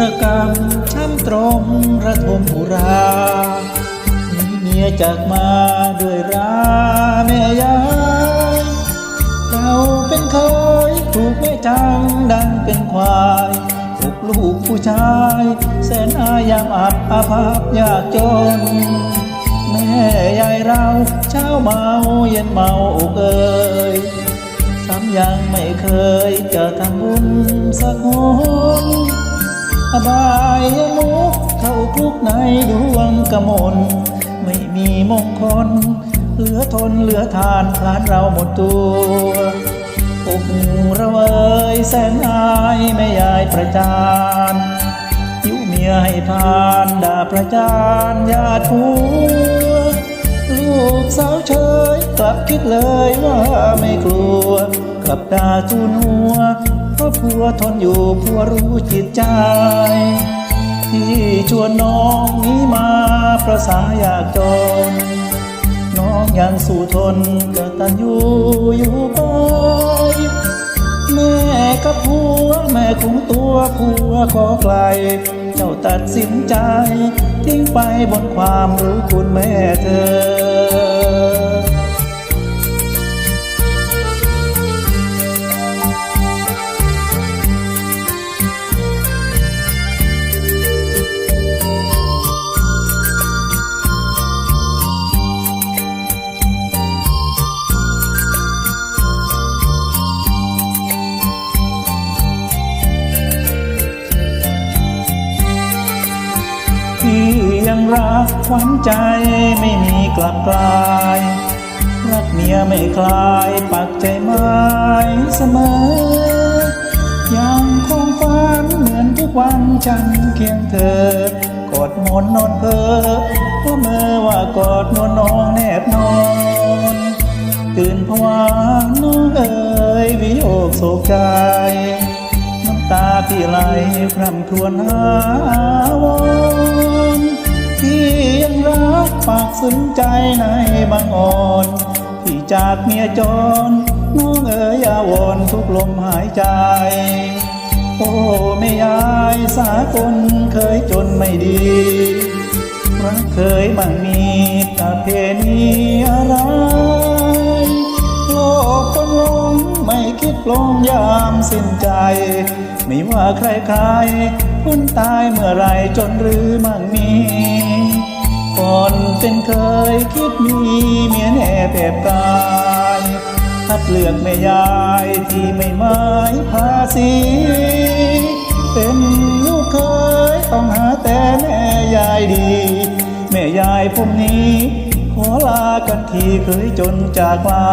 ระกำช้ำตรงระทมหุรามีเมียจากมาด้วยราแม่ยายเราเป็นเคยถูกแม่จังดังเป็นควายถูกลูกผู้ชาย แสนอายามอับอาภัพยากจน แม่ยายเราเช้าเมาเย็นเมาอกเอ่ยซ้ำยังไม่เคยจะทำบุญสักหน อบายมุกเข้าคุกในดวงกมล ไม่มีมงคล เหลือทนเหลือทานพลานเราหมดตัวอกระเวยแสนอายแม่ยายประจานยุเมียให้ทานด่าประจานญาติผัวลูกสาวเฉยกลับคิดเลยว่าไม่กลัว กับด่าจูนหัวเพราะผัวทนอยู่ผัวรู้จิตใจ ที่ชวนน้องนี้มาประสาอยากจน น้องยังสู้ทนกตันอยู่อยู่ไปแม่กับผัวแม่คงตัวผัวขอไกล เจ้าตัดสินใจ ทิ้งไปบนความรู้คุณแม่เธอ รักขวัญใจไม่มีกลับกลาย รักเมียไม่คลายปักใจไม้เสมอ ยังคงฝันเหมือนทุกวันฉันเคียงเธอกอดหมอนนอนเพอเพราะเมื่อว่ากอดนวลน้องแนบนอน ตื่นผวาน้องเอ๋ยวิโอกโศกใจน้ำตาพี่ไหลพร่ำครวญหาวอน ฝากสนใจในบางอ่อน ที่จากเมียจรน้องเอ๋ยอาวอนทุกลมหายใจ โอ้ไม่ยายสากลเคยจนไม่ดีรักเคยมั่งมีตาเพณีอะไร โลกคนหลงไม่คิดลงยามสิ้นใจ ไม่ว่าใครใครๆพ้นตายเมื่อไรจนหรือมั่งมี ก่อนเป็นเคยคิดมีเมียแน่แตบตายคัดเลือกแม่ยายที่ไม่หมายภาษีเป็นลูกเคยต้องหาแต่แม่ยายดี แม่ยายผมนี้ ขอลากันทีเคยจนจากลา